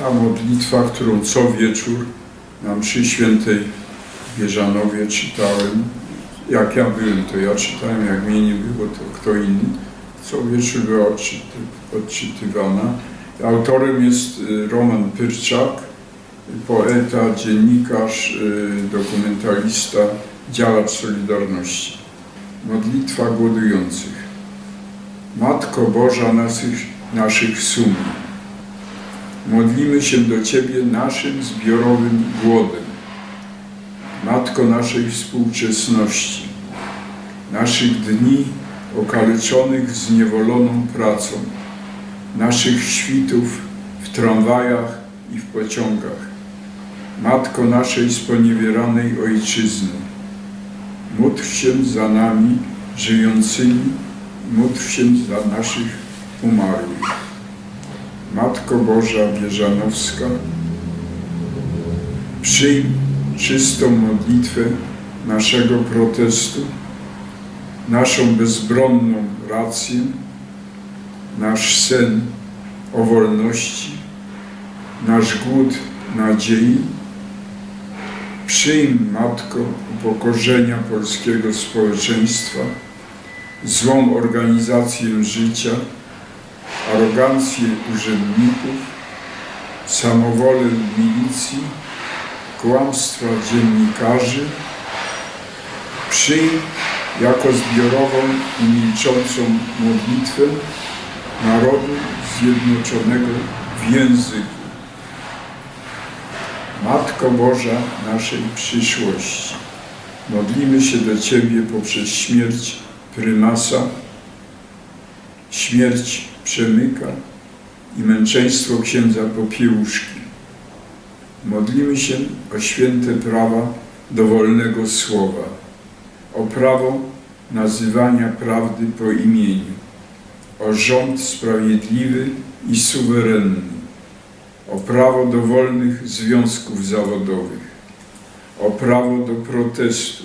Ta modlitwa, którą co wieczór na mszy świętej w Bieżanowie czytałem, jak ja byłem, to ja czytałem, jak mnie nie było, to kto inny. Co wieczór była odczyty, odczytywana. Autorem jest y, Roman Pyrczak, poeta, dziennikarz, y, dokumentalista, działacz Solidarności. Modlitwa głodujących. Matko Boża naszych, naszych sumień, modlimy się do Ciebie naszym zbiorowym głodem. Matko naszej współczesności, naszych dni okaleczonych zniewoloną pracą, naszych świtów w tramwajach i w pociągach. Matko naszej sponiewieranej Ojczyzny, módl się za nami żyjącymi, módl się za naszych umarłych. Matko Boża Bieżanowska, przyjm czystą modlitwę naszego protestu, naszą bezbronną rację, nasz sen o wolności, nasz głód nadziei. Przyjm, Matko, upokorzenia polskiego społeczeństwa, złą organizację życia, arogancję urzędników, samowolę milicji, kłamstwa dziennikarzy, przyjm jako zbiorową i milczącą modlitwę narodu zjednoczonego w języku. Matko Boża naszej przyszłości, modlimy się do Ciebie poprzez śmierć prymasa, śmierć Przemyka i męczeństwo księdza Popiełuszki. Modlimy się o święte prawa do wolnego słowa, o prawo nazywania prawdy po imieniu, o rząd sprawiedliwy i suwerenny, o prawo do wolnych związków zawodowych, o prawo do protestu,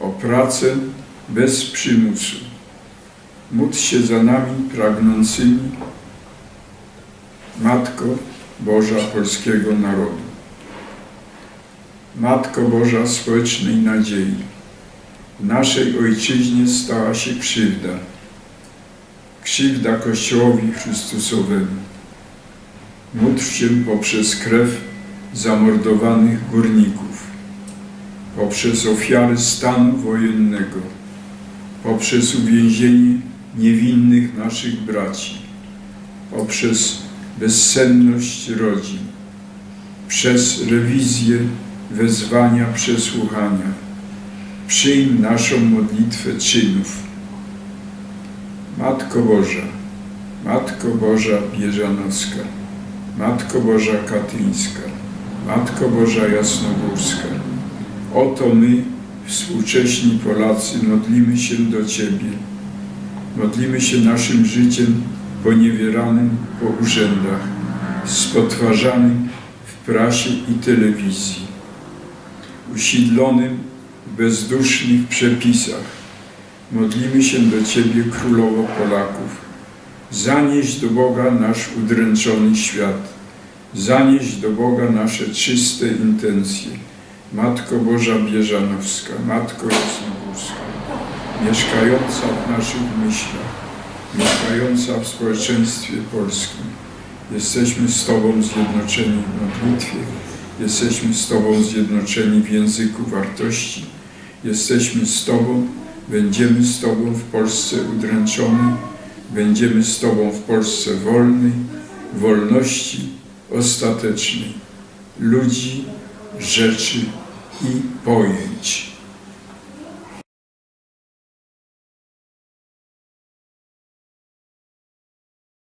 o pracę bez przymusu. Módl się za nami pragnącymi, Matko Boża polskiego narodu. Matko Boża społecznej nadziei, w naszej ojczyźnie stała się krzywda. Krzywda Kościołowi Chrystusowemu. Módl się poprzez krew zamordowanych górników, poprzez ofiary stanu wojennego, poprzez uwięzienie niewinnych naszych braci, poprzez bezsenność rodzin, przez rewizję wezwania przesłuchania. Przyjm naszą modlitwę czynów. Matko Boża, Matko Boża Bieżanowska, Matko Boża Katyńska, Matko Boża Jasnogórska, oto my, współcześni Polacy, modlimy się do Ciebie. Modlimy się naszym życiem poniewieranym po urzędach, spotwarzanym w prasie i telewizji, usidlonym w bezdusznych przepisach. Modlimy się do Ciebie, Królowo Polaków. Zanieś do Boga nasz udręczony świat. Zanieś do Boga nasze czyste intencje. Matko Boża Bieżanowska, Matko Jasnogórska, mieszkająca w naszych myślach, mieszkająca w społeczeństwie polskim. Jesteśmy z Tobą zjednoczeni w modlitwie, jesteśmy z Tobą zjednoczeni w języku wartości, jesteśmy z Tobą, będziemy z Tobą w Polsce udręczony, będziemy z Tobą w Polsce wolnej, wolności ostatecznej, ludzi, rzeczy i pojęć.